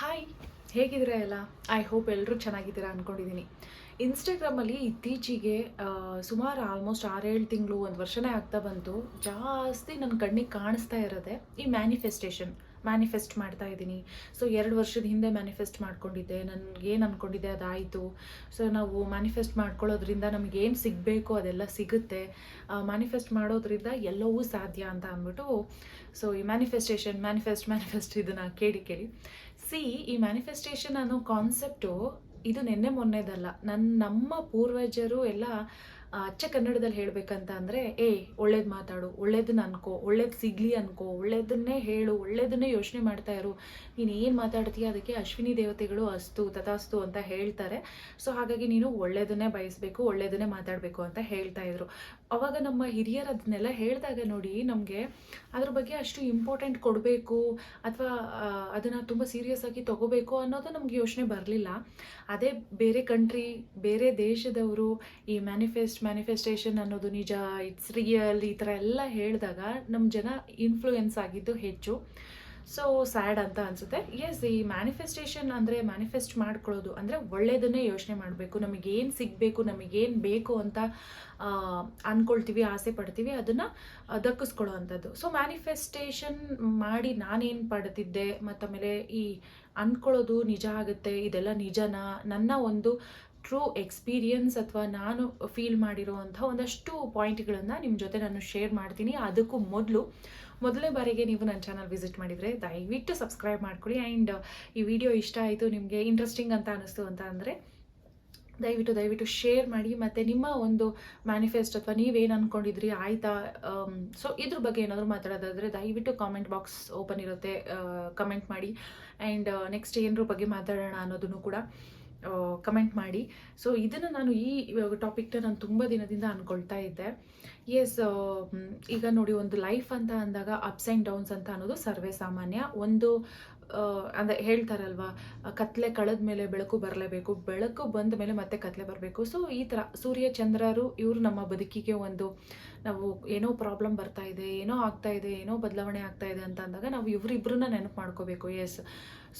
Hi ಹೇಗಿದ್ದೀರಾ ಎಲ್ಲ? I hope ಎಲ್ಲರೂ ಚೆನ್ನಾಗಿದ್ದೀರಾ ಅಂದ್ಕೊಂಡಿದ್ದೀನಿ ಇನ್ಸ್ಟಾಗ್ರಾಮಲ್ಲಿ ಇತ್ತೀಚೆಗೆ ಸುಮಾರು ಆಲ್ಮೋಸ್ಟ್ ಆರೇಳು ತಿಂಗಳು, ಒಂದು ವರ್ಷನೇ ಆಗ್ತಾ ಬಂತು. ಜಾಸ್ತಿ ನನ್ನ ಕಣ್ಣಿಗೆ ಕಾಣಿಸ್ತಾ ಇರೋದೆ ಈ ಮ್ಯಾನಿಫೆಸ್ಟೇಷನ್ ಮ್ಯಾನಿಫೆಸ್ಟ್ ಮಾಡ್ತಾ ಇದ್ದೀನಿ. ಸೊ ಎರಡು ವರ್ಷದ ಹಿಂದೆ ಮ್ಯಾನಿಫೆಸ್ಟ್ ಮಾಡ್ಕೊಂಡಿದ್ದೆ. ನನಗೇನು ಅಂದ್ಕೊಂಡಿದ್ದೆ ಅದಾಯಿತು. ಸೊ ನಾವು ಮ್ಯಾನಿಫೆಸ್ಟ್ ಮಾಡ್ಕೊಳ್ಳೋದ್ರಿಂದ ನಮಗೇನು ಸಿಗಬೇಕು ಅದೆಲ್ಲ ಸಿಗುತ್ತೆ. ಮ್ಯಾನಿಫೆಸ್ಟ್ ಮಾಡೋದ್ರಿಂದ ಎಲ್ಲವೂ ಸಾಧ್ಯ ಅಂತ ಅಂದ್ಬಿಟ್ಟು ಸೊ ಈ ಮ್ಯಾನಿಫೆಸ್ಟೇಷನ್ ಮ್ಯಾನಿಫೆಸ್ಟ್ ಮ್ಯಾನಿಫೆಸ್ಟ್ ಇದನ್ನು ಕೇಳಿ ಕೇಳಿ. ಸಿ ಈ ಮ್ಯಾನಿಫೆಸ್ಟೇಷನ್ ಅನ್ನೋ ಕಾನ್ಸೆಪ್ಟು ಇದು ನಿನ್ನೆ ಮೊನ್ನೆದಲ್ಲ. ನನ್ನ ನಮ್ಮ ಪೂರ್ವಜರು ಎಲ್ಲ ಅಚ್ಚ ಕನ್ನಡದಲ್ಲಿ ಹೇಳಬೇಕಂತ ಅಂದರೆ, ಏ, ಒಳ್ಳೇದು ಮಾತಾಡು ಒಳ್ಳೇದನ್ನ ಅನ್ಕೋ, ಒಳ್ಳೇದು ಸಿಗಲಿ ಅನ್ಕೋ, ಒಳ್ಳೇದನ್ನೇ ಹೇಳು, ಒಳ್ಳೇದನ್ನೇ ಯೋಚನೆ ಮಾಡ್ತಾ ಇರು. ನೀನು ಏನು ಮಾತಾಡ್ತೀಯ, ಅದಕ್ಕೆ ಅಶ್ವಿನಿ ದೇವತೆಗಳು ಅಸ್ತು, ತಥಾಸ್ತು ಅಂತ ಹೇಳ್ತಾರೆ. ಸೊ ಹಾಗಾಗಿ ನೀನು ಒಳ್ಳೇದನ್ನೇ ಬಯಸಬೇಕು, ಒಳ್ಳೇದನ್ನೇ ಮಾತಾಡಬೇಕು ಅಂತ ಹೇಳ್ತಾ ಇದ್ರು. ಅವಾಗ ನಮ್ಮ ಹಿರಿಯರು ಅದನ್ನೆಲ್ಲ ಹೇಳಿದಾಗ ನೋಡಿ ನಮಗೆ ಅದ್ರ ಬಗ್ಗೆ ಅಷ್ಟು ಇಂಪಾರ್ಟೆಂಟ್ ಕೊಡಬೇಕು, ಅಥವಾ ಅದನ್ನು ತುಂಬ ಸೀರಿಯಸ್ ಆಗಿ ತಗೋಬೇಕು ಅನ್ನೋದು ನಮ್ಗೆ ಯೋಚನೆ ಬರಲಿಲ್ಲ. ಅದೇ ಬೇರೆ ಕಂಟ್ರಿ ಬೇರೆ ದೇಶದವರು ಈ ಮ್ಯಾನಿಫೆಸ್ಟ್ ಮ್ಯಾನಿಫೆಸ್ಟೇಷನ್ ಅನ್ನೋದು ನಿಜ ಇಟ್ಸ್ ರಿಯಲ್ ಈ ಥರ ಎಲ್ಲ ಹೇಳಿದಾಗ ನಮ್ಮ ಜನ ಇನ್ಫ್ಲೂಯೆನ್ಸ್ ಆಗಿದ್ದು ಹೆಚ್ಚು. ಸೊ ಸ್ಯಾಡ್ ಅಂತ ಅನಿಸುತ್ತೆ. ಎಸ್ ಈ ಮ್ಯಾನಿಫೆಸ್ಟೇಷನ್ ಅಂದರೆ ಮ್ಯಾನಿಫೆಸ್ಟ್ ಮಾಡ್ಕೊಳ್ಳೋದು ಅಂದರೆ ಒಳ್ಳೆಯದನ್ನೇ ಯೋಚನೆ ಮಾಡಬೇಕು. ನಮಗೇನು ಸಿಗಬೇಕು, ನಮಗೇನು ಬೇಕು ಅಂತ ಅಂದ್ಕೊಳ್ತೀವಿ ಆಸೆ ಪಡ್ತೀವಿ, ಅದನ್ನು ದಕ್ಕಿಸ್ಕೊಳ್ಳೋ ಅಂಥದ್ದು ಸೊ ಮ್ಯಾನಿಫೆಸ್ಟೇಷನ್ ಮಾಡಿ ನಾನೇನು ಪಡೆದಿದ್ದೆ ಮತ್ತು ಆಮೇಲೆ ಈ ಅಂದ್ಕೊಳ್ಳೋದು ನಿಜ ಆಗುತ್ತೆ, ಇದೆಲ್ಲ ನಿಜನಾ, ನನ್ನ ಒಂದು ಟ್ರೂ ಎಕ್ಸ್ಪೀರಿಯನ್ಸ್ ಅಥವಾ ನಾನು ಫೀಲ್ ಮಾಡಿರೋವಂಥ ಒಂದಷ್ಟು ಪಾಯಿಂಟ್ಗಳನ್ನು ನಿಮ್ಮ ಜೊತೆ ನಾನು ಶೇರ್ ಮಾಡ್ತೀನಿ. ಅದಕ್ಕೂ ಮೊದಲು, ಮೊದಲನೇ ಬಾರಿಗೆ ನೀವು ನನ್ನ ಚಾನಲ್ ವಿಸಿಟ್ ಮಾಡಿದರೆ ದಯವಿಟ್ಟು ಸಬ್ಸ್ಕ್ರೈಬ್ ಮಾಡ್ಕೊಳ್ಳಿ ಆ್ಯಂಡ್ ಈ ವಿಡಿಯೋ ಇಷ್ಟ ಆಯಿತು, ನಿಮಗೆ ಇಂಟ್ರೆಸ್ಟಿಂಗ್ ಅಂತ ಅನ್ನಿಸ್ತು ಅಂತ ಅಂದರೆ, ದಯವಿಟ್ಟು ದಯವಿಟ್ಟು ಶೇರ್ ಮಾಡಿ. ಮತ್ತು ನಿಮ್ಮ ಒಂದು ಮ್ಯಾನಿಫೆಸ್ಟ್ ಅಥವಾ ನೀವೇನು ಅಂದ್ಕೊಂಡಿದ್ರಿ ಆಯಿತಾ? ಸೊ ಇದ್ರ ಬಗ್ಗೆ ಏನಾದರೂ ಮಾತಾಡೋದಾದರೆ ದಯವಿಟ್ಟು ಕಾಮೆಂಟ್ ಬಾಕ್ಸ್ ಓಪನ್ ಇರುತ್ತೆ. ಕಮೆಂಟ್ ಮಾಡಿ. ಆ್ಯಂಡ್ ನೆಕ್ಸ್ಟ್ ಏನರ ಬಗ್ಗೆ ಮಾತಾಡೋಣ ಅನ್ನೋದನ್ನು ಕೂಡ ಕಮೆಂಟ್ ಮಾಡಿ. ಸೊ ಇದನ್ನು ನಾನು ಈ ಟಾಪಿಕ್ನ ನಾನು ತುಂಬ ದಿನದಿಂದ ಅಂದ್ಕೊಳ್ತಾ ಇದ್ದೆ. ಎಸ್ ಈಗ ನೋಡಿ ಒಂದು ಲೈಫ್ ಅಂತ ಅಂದಾಗ ಅಪ್ಸ್ ಆ್ಯಂಡ್ ಡೌನ್ಸ್ ಅಂತ ಅನ್ನೋದು ಸರ್ವೇ ಸಾಮಾನ್ಯ. ಒಂದು ಅಂದರೆ ಹೇಳ್ತಾರಲ್ವ, ಕತ್ಲೆ ಕಳೆದ ಮೇಲೆ ಬೆಳಕು ಬರಲೇಬೇಕು. ಬೆಳಕು ಬಂದ ಮೇಲೆ ಮತ್ತೆ ಕತ್ಲೆ ಬರಬೇಕು. ಸೊ ಈ ಥರ ಸೂರ್ಯ, ಚಂದ್ರರು ಇವರು ನಮ್ಮ ಬದುಕಿಗೆ ಒಂದು ನಾವು ಏನೋ ಪ್ರಾಬ್ಲಮ್ ಬರ್ತಾ ಇದೆ, ಏನೋ ಆಗ್ತಾ ಇದೆ, ಏನೋ ಬದಲಾವಣೆ ಆಗ್ತಾ ಇದೆ ಅಂತ ಅಂದಾಗ ನಾವು ಇವರಿಬ್ಬರನ್ನ ನೆನಪು ಮಾಡ್ಕೋಬೇಕು. ಎಸ್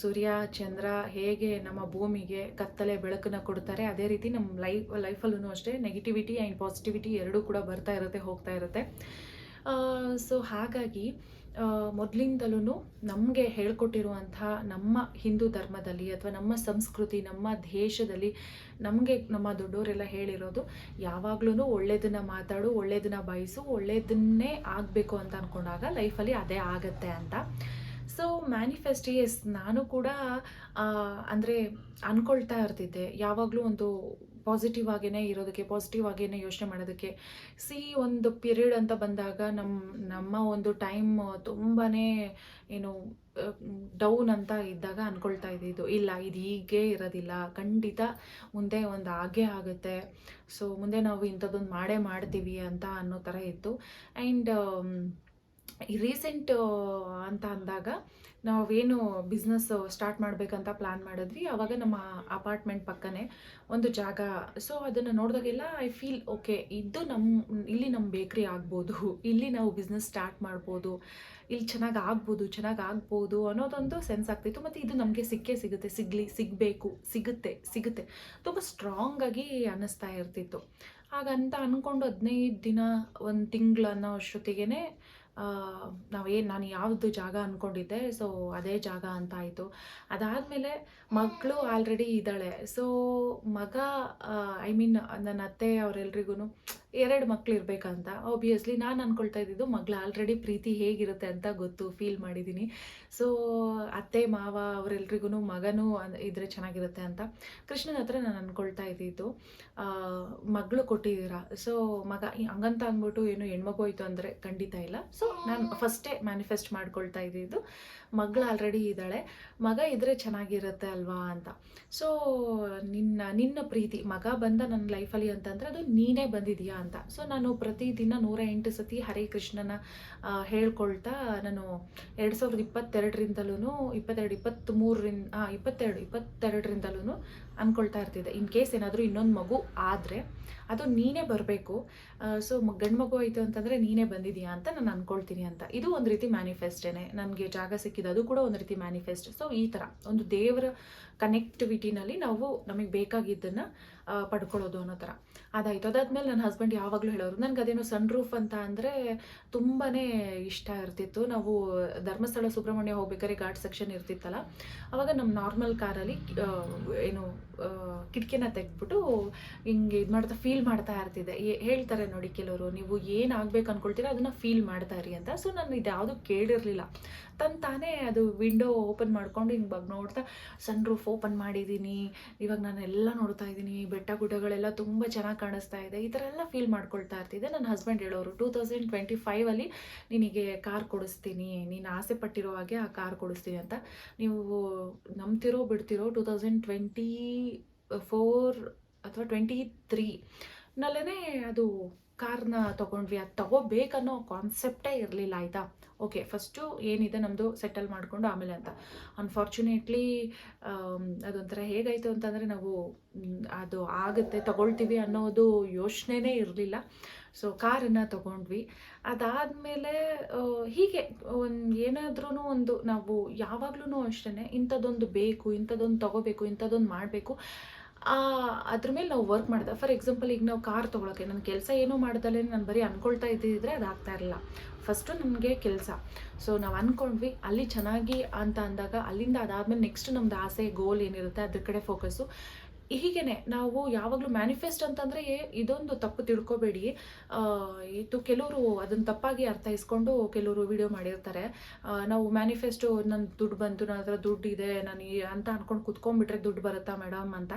ಸೂರ್ಯ, ಚಂದ್ರ ಹೇಗೆ ನಮ್ಮ ಭೂಮಿಗೆ ಕತ್ತಲೆ ಬೆಳಕನ್ನು ಕೊಡ್ತಾರೆ, ಅದೇ ರೀತಿ ನಮ್ಮ ಲೈಫ್ ಲೈಫಲ್ಲೂ ಅಷ್ಟೇ ನೆಗೆಟಿವಿಟಿ ಆ್ಯಂಡ್ ಪಾಸಿಟಿವಿಟಿ ಎರಡೂ ಕೂಡ ಬರ್ತಾ ಇರುತ್ತೆ. ಹೋಗ್ತಾ ಇರುತ್ತೆ. ಸೊ ಹಾಗಾಗಿ ಮೊದಲಿಂದಲೂ ನಮಗೆ ಹೇಳ್ಕೊಟ್ಟಿರುವಂಥ ನಮ್ಮ ಹಿಂದೂ ಧರ್ಮದಲ್ಲಿ ಅಥವಾ ನಮ್ಮ ಸಂಸ್ಕೃತಿ, ನಮ್ಮ ದೇಶದಲ್ಲಿ ನಮಗೆ ನಮ್ಮ ದೊಡ್ಡವರೆಲ್ಲ ಹೇಳಿರೋದು ಯಾವಾಗ್ಲೂ ಒಳ್ಳೇದನ್ನ ಮಾತಾಡು, ಒಳ್ಳೇದನ್ನ ಬಯಸು, ಒಳ್ಳೇದನ್ನೇ ಆಗಬೇಕು ಅಂತ ಅಂದ್ಕೊಂಡಾಗ ಲೈಫಲ್ಲಿ ಅದೇ ಆಗತ್ತೆ ಅಂತ. ಸೊ ಮ್ಯಾನಿಫೆಸ್ಟ್ ಎಸ್ ನಾನು ಕೂಡ ಅಂದರೆ ಅಂದ್ಕೊಳ್ತಾ ಇರ್ತಿದ್ದೆ. ಯಾವಾಗಲೂ ಒಂದು ಪಾಸಿಟಿವ್ ಆಗೇ ಇರೋದಕ್ಕೆ ಪಾಸಿಟಿವ್ ಆಗೇ ಯೋಚನೆ ಮಾಡೋದಕ್ಕೆ. ಸಿ ಒಂದು ಪೀರಿಯಡ್ ಅಂತ ಬಂದಾಗ ನಮ್ಮ ನಮ್ಮ ಒಂದು ಟೈಮ್ ತುಂಬಾ ಏನು ಡೌನ್ ಅಂತ ಇದ್ದಾಗ ಅಂದ್ಕೊಳ್ತಾ ಇದ್ದಿದ್ದು. ಇಲ್ಲ, ಇದು ಹೀಗೆ ಇರೋದಿಲ್ಲ. ಖಂಡಿತ ಮುಂದೆ ಒಂದು ಆಗೇ ಆಗುತ್ತೆ. ಸೊ ಮುಂದೆ ನಾವು ಇಂಥದ್ದೊಂದು ಮಾಡೇ ಮಾಡ್ತೀವಿ ಅಂತ ಅನ್ನೋ ಥರ ಇತ್ತು. ಆ್ಯಂಡ್ ಈ ರೀಸೆಂಟ್ ಅಂತ ಅಂದಾಗ ನಾವೇನು ಬಿಸ್ನೆಸ್ ಸ್ಟಾರ್ಟ್ ಮಾಡಬೇಕಂತ ಪ್ಲ್ಯಾನ್ ಮಾಡಿದ್ವಿ. ಆವಾಗ ನಮ್ಮ ಅಪಾರ್ಟ್ಮೆಂಟ್ ಪಕ್ಕನೇ ಒಂದು ಜಾಗ. ಸೊ ಅದನ್ನು ನೋಡಿದಾಗೆಲ್ಲ ಐ ಫೀಲ್ ಓಕೆ ಇದು ನಮ್ಮ ಇಲ್ಲಿ ನಮ್ಮ ಬೇಕ್ರಿ ಆಗ್ಬೋದು. ಇಲ್ಲಿ ನಾವು ಬಿಸ್ನೆಸ್ ಸ್ಟಾರ್ಟ್ ಮಾಡ್ಬೋದು. ಇಲ್ಲಿ ಚೆನ್ನಾಗಿ ಆಗ್ಬೋದು ಚೆನ್ನಾಗಿ ಆಗ್ಬೋದು ಅನ್ನೋದೊಂದು ಸೆನ್ಸ್ ಆಗ್ತಿತ್ತು. ಮತ್ತು ಇದು ನಮಗೆ ಸಿಕ್ಕೇ ಸಿಗುತ್ತೆ. ಸಿಗಲಿ, ಸಿಗಬೇಕು, ಸಿಗುತ್ತೆ ಸಿಗುತ್ತೆ. ತುಂಬ ಸ್ಟ್ರಾಂಗಾಗಿ ಅನ್ನಿಸ್ತಾ ಇರ್ತಿತ್ತು. ಹಾಗಂತ ಅಂದ್ಕೊಂಡು ಹದಿನೈದು ದಿನ, ಒಂದು ತಿಂಗಳನ್ನೋ ಅಷ್ಟೊತ್ತಿಗೆ ನಾವೇನು, ನಾನು ಯಾವುದು ಜಾಗ ಅಂದ್ಕೊಂಡಿದ್ದೆ ಸೊ ಅದೇ ಜಾಗ ಅಂತ ಆಯಿತು ಅದಾದಮೇಲೆ ಮಗಳು ಆಲ್ರೆಡಿ ಇದ್ದಾಳೆ. ಸೊ ಮಗ ಐ ಮೀನ್ ನನ್ನ ಅತ್ತೆ ಅವರೆಲ್ರಿಗೂ ಎರಡು ಮಕ್ಳು ಇರಬೇಕಂತ. ಆಬ್ವಿಯಸ್ಲಿ ನಾನು ಅಂದ್ಕೊಳ್ತಾ ಇದ್ದಿದ್ದು ಮಗಳು ಆಲ್ರೆಡಿ ಪ್ರೀತಿ ಹೇಗಿರುತ್ತೆ ಅಂತ ಗೊತ್ತು ಫೀಲ್ ಮಾಡಿದ್ದೀನಿ ಸೊ ಅತ್ತೆ, ಮಾವ ಅವರೆಲ್ರಿಗೂ ಮಗನೂ ಇದ್ರೆ ಚೆನ್ನಾಗಿರುತ್ತೆ ಅಂತ ಕೃಷ್ಣನ ಹತ್ರ ನಾನು ಅಂದ್ಕೊಳ್ತಾ ಇದ್ದಿದ್ದು. ಮಗಳು ಕೊಟ್ಟಿದ್ದೀರಾ. ಸೊ ಮಗ, ಹಂಗಂತ ಅಂದ್ಬಿಟ್ಟು ಏನು ಹೆಣ್ಮಗು ಹೋಯ್ತು ಅಂದರೆ ಖಂಡಿತ ಇಲ್ಲ. ಸೊ ನಾನು ಫಸ್ಟೇ ಮ್ಯಾನಿಫೆಸ್ಟ್ ಮಾಡ್ಕೊಳ್ತಾ ಇದ್ದಿದ್ದು, ಮಗಳು ಆಲ್ರೆಡಿ ಇದ್ದಾಳೆ, ಮಗ ಇದ್ರೆ ಚೆನ್ನಾಗಿರುತ್ತೆ ಅಲ್ವಾ ಅಂತ. ಸೊ ನಿನ್ನ ನಿನ್ನ ಪ್ರೀತಿ, ಮಗ ಬಂದ ನನ್ನ ಲೈಫಲ್ಲಿ ಅಂತಂದರೆ ಅದು ನೀನೇ ಬಂದಿದೀಯಾ ಅಂತ. ಸೊ ನಾನು ಪ್ರತಿದಿನ ನೂರ ಎಂಟು ಸತಿ ಹರೇ ಕೃಷ್ಣನ ಹೇಳ್ಕೊಳ್ತಾ ನಾನು ಎರಡು ಸಾವಿರದ ಇಪ್ಪತ್ತೆರಡರಿಂದಲೂ ಇಪ್ಪತ್ತೆರಡು, ಇಪ್ಪತ್ತ್ಮೂರರಿಂದ ಇಪ್ಪತ್ತೆರಡು ಇಪ್ಪತ್ತೆರಡರಿಂದಲೂ ಅಂದ್ಕೊಳ್ತಾ ಇರ್ತಿದ್ದೆ. ಇನ್ ಕೇಸ್ ಏನಾದರೂ ಇನ್ನೊಂದು ಮಗು ಆದರೆ ಅದು ನೀನೇ ಬರಬೇಕು. ಸೊ ಗಂಡು ಮಗು ಆಯಿತು ಅಂತಂದರೆ ನೀನೇ ಬಂದಿದೀಯಾ ಅಂತ ನಾನು ಅಂದ್ಕೊಳ್ತೀನಿ ಅಂತ. ಇದು ಒಂದು ರೀತಿ ಮ್ಯಾನಿಫೆಸ್ಟೇನೆ ನನಗೆ ಜಾಗ ಸಿಕ್ಕಿದೆ ಸಿಕ್ಕಿದ್ದು ಅದು ಕೂಡ ಒಂದು ರೀತಿ ಮ್ಯಾನಿಫೆಸ್ಟ್ ಸೊ ಈ ಥರ ಒಂದು ದೇವರ ಕನೆಕ್ಟಿವಿಟಿನಲ್ಲಿ ನಾವು ನಮಗೆ ಬೇಕಾಗಿದ್ದನ್ನು ಪಡ್ಕೊಳ್ಳೋದು ಅನ್ನೋ ಥರ. ಅದಾಯಿತು. ಅದಾದ್ಮೇಲೆ ನನ್ನ ಹಸ್ಬೆಂಡ್ ಯಾವಾಗಲೂ ಹೇಳೋರು, ನನಗೆ ಅದೇನೋ ಸನ್ ರೂಫ್ ಅಂತ ಅಂದರೆ ತುಂಬಾ ಇಷ್ಟ ಇರ್ತಿತ್ತು. ನಾವು ಧರ್ಮಸ್ಥಳ ಸುಬ್ರಹ್ಮಣ್ಯ ಹೋಗ್ಬೇಕಾದ್ರೆ ಘಾಟ್ ಸೆಕ್ಷನ್ ಇರ್ತಿತ್ತಲ್ಲ, ಅವಾಗ ನಮ್ಮ ನಾರ್ಮಲ್ ಕಾರಲ್ಲಿ ಏನು ಕಿಟಕಿನ ತೆಗೆದ್ಬಿಟ್ಟು ಹಿಂಗೆ ಇದು ಮಾಡ್ತಾ ಫೀಲ್ ಮಾಡ್ತಾ ಇರ್ತಿದ್ದೆ. ಹೇಳ್ತಾರೆ ನೋಡಿ ಕೆಲವರು, ನೀವು ಏನು ಆಗ್ಬೇಕು ಅನ್ಕೊಳ್ತೀರ, ಅದನ್ನ ಫೀಲ್ ಮಾಡ್ತಾ ಇರಿ ಅಂತ. ಸೊ ನಾನು ಇದ್ಯಾವುದು ಕೇಳಿರಲಿಲ್ಲ. ತನ್ ತಾನೇ ಅದು ವಿಂಡೋ ಓಪನ್ ಮಾಡ್ಕೊಂಡು ಹಿಂಗೆ ಬಗ್ ನೋಡ್ತಾ ಸನ್ ರೂಫ್ ಓಪನ್ ಮಾಡಿದ್ದೀನಿ ಇವಾಗ ನಾನು ಎಲ್ಲ ನೋಡ್ತಾ ಇದ್ದೀನಿ ಬೆಟ್ಟ ಗುಡ್ಡಗಳೆಲ್ಲ ತುಂಬ ಚೆನ್ನಾಗಿ ಕಾಣಿಸ್ತಾ ಇದೆ. ಈ ಥರ ಎಲ್ಲ ಫೀಲ್ ಮಾಡ್ಕೊಳ್ತಾ ಇರ್ತಿದ್ದೆ. ನನ್ನ ಹಸ್ಬೆಂಡ್ ಹೇಳೋರು ಟೂ ತೌಸಂಡ್ ಟ್ವೆಂಟಿ ಫೈವಲ್ಲಿ ನಿನಗೆ ಕಾರ್ ಕೊಡಿಸ್ತೀನಿ. ನೀನು ಆಸೆ ಪಟ್ಟಿರೋ ಹಾಗೆ ಆ ಕಾರ್ ಕೊಡಿಸ್ತೀನಿ ಅಂತ. ನೀವು ನಂಬ್ತಿರೋ, ಬಿಡ್ತಿರೋ ಟೂ ತೌಸಂಡ್ ಟ್ವೆಂಟಿ ಫೋರ್ ಅಥವಾ ಟ್ವೆಂಟಿ ತ್ರೀ ನಲ್ಲೇ ಅದು ಕಾರ್ನ ತೊಗೊಂಡ್ವಿ, ಅದು ತಗೋಬೇಕನ್ನೋ ಕಾನ್ಸೆಪ್ಟೇ ಇರಲಿಲ್ಲ, ಆಯಿತಾ? ಓಕೆ ಫಸ್ಟು ಏನಿದೆ ನಮ್ಮದು ಸೆಟಲ್ ಮಾಡಿಕೊಂಡು ಆಮೇಲೆ ಅಂತ. ಅನ್ಫಾರ್ಚುನೇಟ್ಲಿ ಅದೊಂಥರ ಹೇಗಾಯಿತು ಅಂತಂದರೆ ನಾವು ಅದು ಆಗುತ್ತೆ, ತಗೊಳ್ತೀವಿ ಅನ್ನೋದು ಯೋಚನೆನೇ ಇರಲಿಲ್ಲ. ಸೊ ಕಾರನ್ನು ತಗೊಂಡ್ವಿ. ಅದಾದಮೇಲೆ ಹೀಗೆ ಒಂದು ಏನಾದ್ರೂ ಒಂದು ನಾವು ಯಾವಾಗ್ಲೂ ಅಷ್ಟೇ ಇಂಥದ್ದೊಂದು ಬೇಕು, ಇಂಥದ್ದೊಂದು ತಗೋಬೇಕು, ಇಂಥದ್ದೊಂದು ಮಾಡಬೇಕು. ಅದ್ರ ಮೇಲೆ ನಾವು ವರ್ಕ್ ಮಾಡಿದೆ. ಫಾರ್ ಎಕ್ಸಾಂಪಲ್ ಈಗ ನಾವು ಕಾರ್ ತೊಗೊಳಕ್ಕೆ ನನ್ನ ಕೆಲಸ ಏನೂ ಮಾಡ್ದಲೇ ನಾನು ಬರೀ ಅನ್ಕೊಳ್ತಾ ಇದ್ದಿದ್ರೆ ಅದು ಆಗ್ತಾ ಇರಲಿಲ್ಲ. ಫಸ್ಟು ನನಗೆ ಕೆಲಸ. ಸೊ ನಾವು ಅಂದ್ಕೊಂಡ್ವಿ ಅಲ್ಲಿ ಚೆನ್ನಾಗಿ ಅಂತ ಅಂದಾಗ, ಅಲ್ಲಿಂದ ಅದಾದಮೇಲೆ ನೆಕ್ಸ್ಟ್ ನಮ್ದು ಆಸೆ ಗೋಲ್ ಏನಿರುತ್ತೆ, ಅದ್ರ ಕಡೆ ಫೋಕಸ್ಸು ಹೀಗೇನೆ, ನಾವು ಯಾವಾಗಲೂ ಮ್ಯಾನಿಫೆಸ್ಟ್ ಅಂತಂದರೆ ಇದೊಂದು ತಪ್ಪು ತಿಳ್ಕೊಬೇಡಿ. ಇದು ಕೆಲವರು ಅದನ್ನು ತಪ್ಪಾಗಿ ಅರ್ಥೈಸ್ಕೊಂಡು ಕೆಲವರು ವಿಡಿಯೋ ಮಾಡಿರ್ತಾರೆ. ನಾವು ಮ್ಯಾನಿಫೆಸ್ಟು ನನ್ನ ದುಡ್ಡು ಬಂತು ನನ್ನ ಹತ್ರ ದುಡ್ಡು ಇದೆ, ನಾನು ಅಂತ ಅಂದ್ಕೊಂಡು ಕುತ್ಕೊಂಡ್ಬಿಟ್ರೆ ದುಡ್ಡು ಬರುತ್ತಾ ಮೇಡಮ್ ಅಂತ.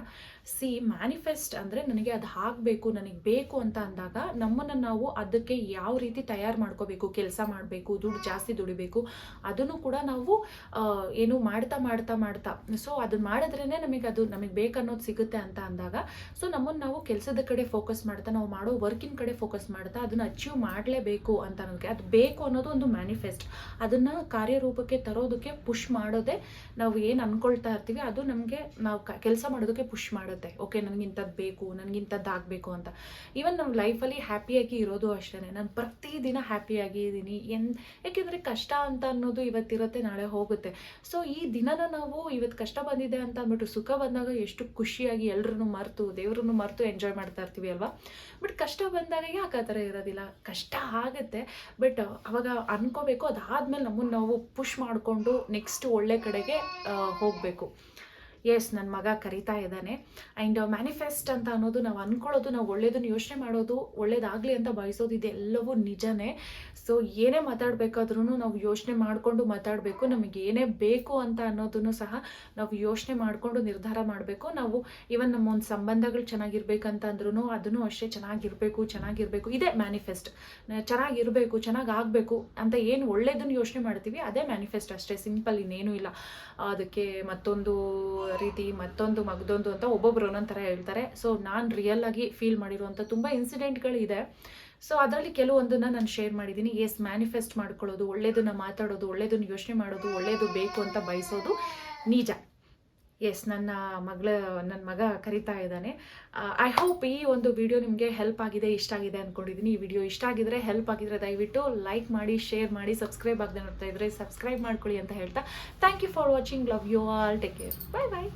ಸಿ ಮ್ಯಾನಿಫೆಸ್ಟ್ ಅಂದರೆ ನನಗೆ ಅದು ಆಗಬೇಕು ನನಗೆ ಬೇಕು ಅಂತ ಅಂದಾಗ ನಮ್ಮನ್ನು ನಾವು ಅದಕ್ಕೆ ಯಾವ ರೀತಿ ತಯಾರು ಮಾಡ್ಕೋಬೇಕು, ಕೆಲಸ ಮಾಡಬೇಕು, ದುಡ್ಡು ಜಾಸ್ತಿ ದುಡಿಬೇಕು, ಅದನ್ನು ಕೂಡ ನಾವು ಏನು ಮಾಡ್ತಾ ಮಾಡ್ತಾ ಮಾಡ್ತಾ. ಸೊ ಅದನ್ನ ಮಾಡಿದ್ರೇ ನಮಗೆ ಅದು, ನಮಗೆ ಬೇಕನ್ನೋದು ಸಿಗುತ್ತೆ ಅಂತ ಅಂದಾಗ ಸೊ ನಮ್ಮನ್ನು ನಾವು ಕೆಲಸದ ಕಡೆ ಫೋಕಸ್ ಮಾಡ್ತಾ, ನಾವು ಮಾಡೋ ವರ್ಕಿನ ಕಡೆ ಫೋಕಸ್ ಮಾಡ್ತಾ ಅದನ್ನು ಅಚೀವ್ ಮಾಡಲೇಬೇಕು ಅಂತ ನನಗೆ ಅದು ಬೇಕು ಅನ್ನೋದು ಒಂದು ಮ್ಯಾನಿಫೆಸ್ಟ್ ಅದನ್ನು ಕಾರ್ಯರೂಪಕ್ಕೆ ತರೋದಕ್ಕೆ ಪುಷ್ ಮಾಡೋದೇ ನಾವು ಏನು ಅಂದ್ಕೊಳ್ತಾ ಇರ್ತೀವಿ, ಅದು ನಮಗೆ ನಾವು ಕೆಲಸ ಮಾಡೋದಕ್ಕೆ ಪುಷ್ ಮಾಡುತ್ತೆ. ಓಕೆ ನನಗಿಂಥದ್ದು ಬೇಕು ನನಗಿಂಥದ್ದು ಆಗಬೇಕು ಅಂತ. ಈವನ್ ನಮ್ಮ ಲೈಫಲ್ಲಿ ಹ್ಯಾಪಿಯಾಗಿ ಇರೋದು ಅಷ್ಟೇ ನಾನು ಪ್ರತಿದಿನ ಹ್ಯಾಪಿಯಾಗಿ ಇದ್ದೀನಿ ಎನ್, ಯಾಕೆಂದರೆ ಕಷ್ಟ ಅಂತ ಅನ್ನೋದು ಇವತ್ತಿರುತ್ತೆ, ನಾಳೆ ಹೋಗುತ್ತೆ. ಸೊ ಈ ದಿನನ ನಾವು ಇವತ್ತು ಕಷ್ಟ ಬಂದಿದೆ ಅಂತ ಅಂದ್ಬಿಟ್ಟು ಸುಖ ಬಂದಾಗ ಎಷ್ಟು ಖುಷಿಯಾಗಿ ಎಲ್ಲರನ್ನು ಮರೆತು, ದೇವ್ರನ್ನು ಮರೆತು ಎಂಜಾಯ್ ಮಾಡ್ತಾ ಇರ್ತೀವಿ ಅಲ್ವಾ? ಬಟ್ ಕಷ್ಟ ಬಂದಾಗ ಯಾಕೆ ಆ ಥರ ಇರೋದಿಲ್ಲ? ಕಷ್ಟ ಆಗುತ್ತೆ ಬಟ್ ಅವಾಗ ಅನ್ಕೋಬೇಕು, ಅದಾದ್ಮೇಲೆ ನಮ್ಮನ್ನು ನಾವು ಪುಷ್ ಮಾಡಿಕೊಂಡು ನೆಕ್ಸ್ಟ್ ಒಳ್ಳೆ ಕಡೆಗೆ ಹೋಗಬೇಕು. ಎಸ್ ನನ್ನ ಮಗ ಕರಿತಾ ಇದ್ದಾನೆ. ಆ್ಯಂಡ್ ಮ್ಯಾನಿಫೆಸ್ಟ್ ಅಂತ ಅನ್ನೋದು ನಾವು ಅಂದ್ಕೊಳ್ಳೋದು ನಾವು ಒಳ್ಳೇದನ್ನು ಯೋಚನೆ ಮಾಡೋದು, ಒಳ್ಳೇದಾಗಲಿ ಅಂತ ಬಯಸೋದು ಇದೆಲ್ಲವೂ ನಿಜನೇ. ಸೊ, ಏನೇ ಮಾತಾಡಬೇಕಾದ್ರೂ ನಾವು ಯೋಚನೆ ಮಾಡಿಕೊಂಡು ಮಾತಾಡಬೇಕು. ನಮಗೆ ಏನೇ ಬೇಕು ಅಂತ ಅನ್ನೋದನ್ನು ಸಹ ನಾವು ಯೋಚನೆ ಮಾಡಿಕೊಂಡು ನಿರ್ಧಾರ ಮಾಡಬೇಕು. ನಾವು ಇವನ್ ನಮ್ಮ ಒಂದು ಸಂಬಂಧಗಳು ಚೆನ್ನಾಗಿರ್ಬೇಕಂತ ಅಂದ್ರೂ ಅದನ್ನು ಅಷ್ಟೇ ಚೆನ್ನಾಗಿರಬೇಕು ಚೆನ್ನಾಗಿರಬೇಕು. ಇದೇ ಮ್ಯಾನಿಫೆಸ್ಟ್. ಚೆನ್ನಾಗಿರಬೇಕು ಚೆನ್ನಾಗಿ ಆಗಬೇಕು ಅಂತ ಏನು ಒಳ್ಳೇದನ್ನು ಯೋಚನೆ ಮಾಡ್ತೀವಿ, ಅದೇ ಮ್ಯಾನಿಫೆಸ್ಟ್ ಅಷ್ಟೇ. ಸಿಂಪಲ್ ಇನ್ನೇನೂ ಇಲ್ಲ. ಅದಕ್ಕೆ ಮತ್ತೊಂದು ರೀತಿ ಮತ್ತೊಂದು ಮಗದೊಂದು ಅಂತ ಒಬ್ಬೊಬ್ರು ಒಂದೊಂದು ಥರ ಹೇಳ್ತಾರೆ. ಸೊ ನಾನು ರಿಯಲ್ ಆಗಿ ಫೀಲ್ ಮಾಡಿರುವಂಥ ತುಂಬ ಇನ್ಸಿಡೆಂಟ್ಗಳಿದೆ ಸೊ ಅದರಲ್ಲಿ ಕೆಲವೊಂದನ್ನು ನಾನು ಶೇರ್ ಮಾಡಿದ್ದೀನಿ ಎಸ್ ಮ್ಯಾನಿಫೆಸ್ಟ್ ಮಾಡ್ಕೊಳ್ಳೋದು, ಒಳ್ಳೇದನ್ನು ಮಾತಾಡೋದು, ಒಳ್ಳೇದನ್ನು ಯೋಚನೆ ಮಾಡೋದು, ಒಳ್ಳೇದು ಬೇಕು ಅಂತ ಬಯಸೋದು ನಿಜ. ಎಸ್ ನನ್ನ ಮಗಳ ನನ್ನ ಮಗ ಕರಿತಾ ಇದ್ದಾನೆ. ಐ ಹೋಪ್ ಈ ಒಂದು ವಿಡಿಯೋ ನಿಮಗೆ ಹೆಲ್ಪ್ ಆಗಿದೆ, ಇಷ್ಟ ಆಗಿದೆ ಅಂದ್ಕೊಂಡಿದ್ದೀನಿ ಈ ವಿಡಿಯೋ ಇಷ್ಟ ಆಗಿದ್ರೆ ಹೆಲ್ಪ್ ಆಗಿದ್ರೆ ದಯವಿಟ್ಟು ಲೈಕ್ ಮಾಡಿ ಶೇರ್ ಮಾಡಿ ಸಬ್ಸ್ಕ್ರೈಬ್ ಆಗದೆ ನೋಡ್ತಾ ಇದ್ರೆ ಸಬ್ಸ್ಕ್ರೈಬ್ ಮಾಡ್ಕೊಳ್ಳಿ ಅಂತ ಹೇಳ್ತಾ. Thank you for watching love you all take care bye bye